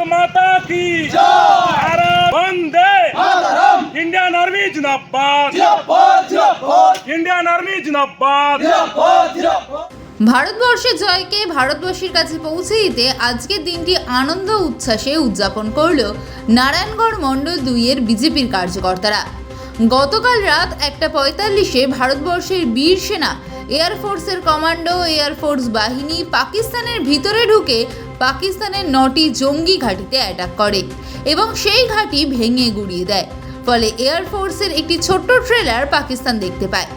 माता की भारत वंदे Indian army जिंदाबाद इंडियन आर्मी जिंदाबाद ভারতবর্ষের জয়কে ভারতবাসীর কাছে পৌঁছে দিতে আজকের দিনটি আনন্দ উচ্ছ্বাসে উদযাপন করল নারায়ণগড় মণ্ডল দুইয়ের বিজেপির কার্যকর্তারা গতকাল রাত একটা পঁয়তাল্লিশে ভারতবর্ষের বীর সেনা এয়ারফোর্সের কমান্ডো এয়ারফোর্স বাহিনী পাকিস্তানের ভিতরে ঢুকে পাকিস্তানের নটি জঙ্গি ঘাঁটিতে অ্যাটাক করে এবং সেই ঘাঁটি ভেঙে গুড়িয়ে দেয়। ফলে এয়ারফোর্সের একটি ছোট্ট ট্রেলার পাকিস্তান দেখতে পায়।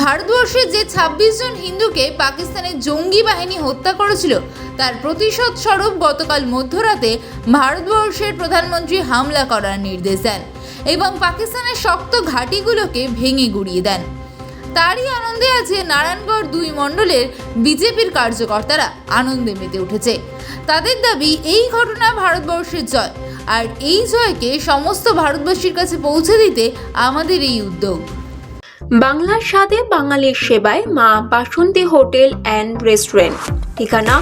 ভারতবর্ষের যে ২৬ জন হিন্দুকে পাকিস্তানের জঙ্গি বাহিনী হত্যা করেছিল, তার প্রতিশোধ স্বরূপ গতকাল মধ্যরাতে ভারতবর্ষের প্রধানমন্ত্রী হামলা করার নির্দেশ দেন এবং পাকিস্তানের শক্ত ঘাঁটিগুলোকে ভেঙে গুড়িয়ে দেন। তারই আনন্দে আছে নারায়ণগড় দুই মণ্ডলের বিজেপির কার্যকর্তারা আনন্দে মেতে উঠেছে। তাদের দাবি, এই ঘটনা ভারতবর্ষের জয়। আর এই জয়কে সমস্ত ভারতবাসীর কাছে পৌঁছে দিতে আমাদের এই উদ্যোগ। বাংলার স্বাদে বাঙালির সেবায় মা বাসন্তী হোটেল অ্যান্ড রেস্টুরেন্ট। ঠিকানা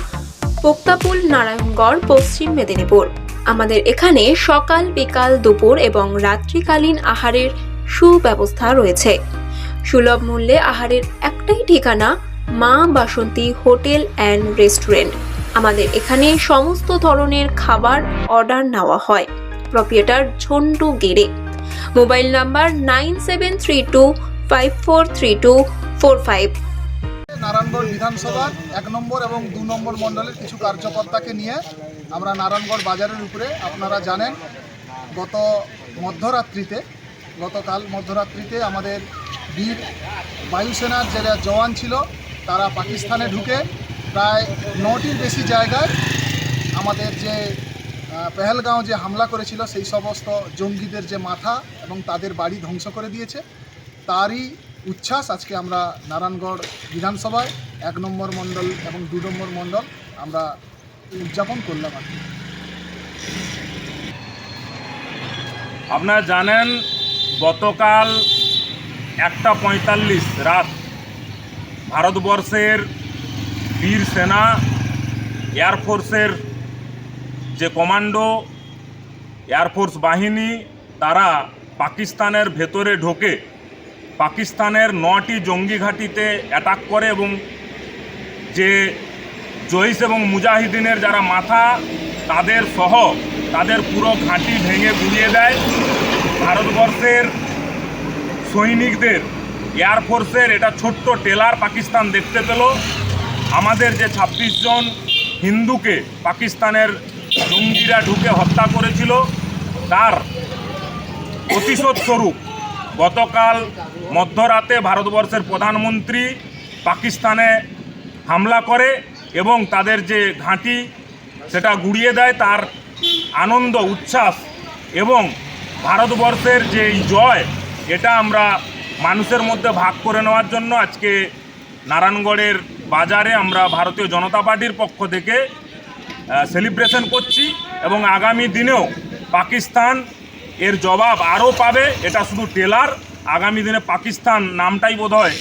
পোক্তাপুল, নারায়ণগড়, পশ্চিম মেদিনীপুর। আমাদের এখানে সকাল, বিকাল, দুপুর এবং রাত্রিকালীন আহারের সুব্যবস্থা রয়েছে। সুলভ মূল্যে আহারের একটাই ঠিকানা মা বাসন্তী হোটেল অ্যান্ড রেস্টুরেন্ট। আমাদের এখানে সমস্ত ধরনের খাবার অর্ডার নেওয়া হয়। প্রপিয়েটার ঝন্টু গেড়ে mobile number nine seven three two, five four three two, four five. Narayangarh বিধানসভার এক নম্বর এবং দু নম্বর মণ্ডলের কিছু কার্যকর্তাকে নিয়ে আমরা নারায়ণগড় বাজারের উপরে আপনারা জানেন, গত মধ্যরাত্রিতে, গতকাল মধ্যরাত্রিতে আমাদের বীর বায়ুসেনার যারা জওয়ান ছিল, তারা পাকিস্তানে ঢুকে প্রায় নটির বেশি জায়গায় আমাদের যে পেহেলগাঁও যে হামলা করেছিল, সেই সমস্ত জঙ্গিদের যে মাথা এবং তাদের বাড়ি ধ্বংস করে দিয়েছে। তারই উচ্ছ্বাস আজকে আমরা নারায়ণগড় বিধানসভায়, এক নম্বর মণ্ডল এবং দু নম্বর মণ্ডল আমরা উদযাপন করলাম আর আপনারা জানেন, গতকাল একটা পঁয়তাল্লিশ রাত। ভারতবর্ষের বীর সেনা এয়ারফোর্সের যে কমান্ডো এয়ারফোর্স বাহিনী, তারা পাকিস্তানের ভেতরে ঢোকে। পাকিস্তানের নটি জঙ্গি ঘাঁটিতে অ্যাটাক করে এবং যে জৈশ এবং মুজাহিদিনের যারা মাথা, তাদের সহ তাদের পুরো ঘাঁটি ভেঙে গুড়িয়ে দেয়। ভারতবর্ষের সৈনিকদের এয়ারফোর্সের এটা ছোট্ট টেলার পাকিস্তান দেখতে পেল। আমাদের যে ২৬ জন হিন্দুকে পাকিস্তানের জঙ্গিরা ঢুকে হত্যা করেছিল, তার প্রতিশোধ স্বরূপ গতকাল মধ্যরাতে ভারতবর্ষের প্রধানমন্ত্রী পাকিস্তানে হামলা করে এবং তাদের যে ঘাঁটি সেটা গুড়িয়ে দেয়, তার আনন্দ, উচ্ছ্বাস এবং ভারতবর্ষের যে জয় এটা আমরা মানুষের মধ্যে ভাগ করে নেওয়ার জন্য আজকে নারায়ণগড়ের বাজারে আমরা ভারতীয় জনতা পার্টির পক্ষ থেকে সেলিব্রেশন করছি এবং আগামী দিনেও পাকিস্তান এর জবাব আরও পাবে। এটা শুধু টেলার আগামী দিনে পাকিস্তান নামটাই বোধহয়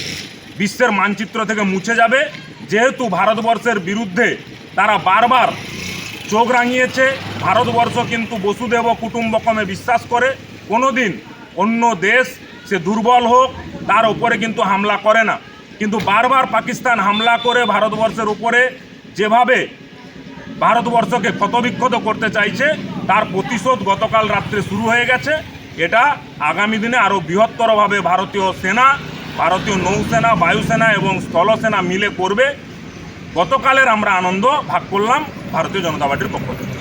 বিশ্বের মানচিত্র থেকে মুছে যাবে। যেহেতু ভারতবর্ষের বিরুদ্ধে তারা বারবার চোখ রাঙিয়েছে, ভারতবর্ষ কিন্তু বসুদেব কুটুম্বকমে বিশ্বাস করে। কোনো দিন অন্য দেশ, সে দুর্বল হোক, তার উপরে কিন্তু হামলা করে না। কিন্তু বারবার পাকিস্তান হামলা করে ভারতবর্ষের উপরে, যেভাবে ভারতবর্ষকে ক্ষতবিক্ষত করতে চাইছে, তার প্রতিশোধ গতকাল রাত্রে শুরু হয়ে গেছে। এটা আগামী দিনে আরও বৃহত্তরভাবে ভারতীয় সেনা, ভারতীয় নৌসেনা, বায়ুসেনা এবং স্থলসেনা মিলে করবে। গতকালের আমরা আনন্দ ভাগ করলাম ভারতীয় জনতা পার্টির পক্ষ থেকে।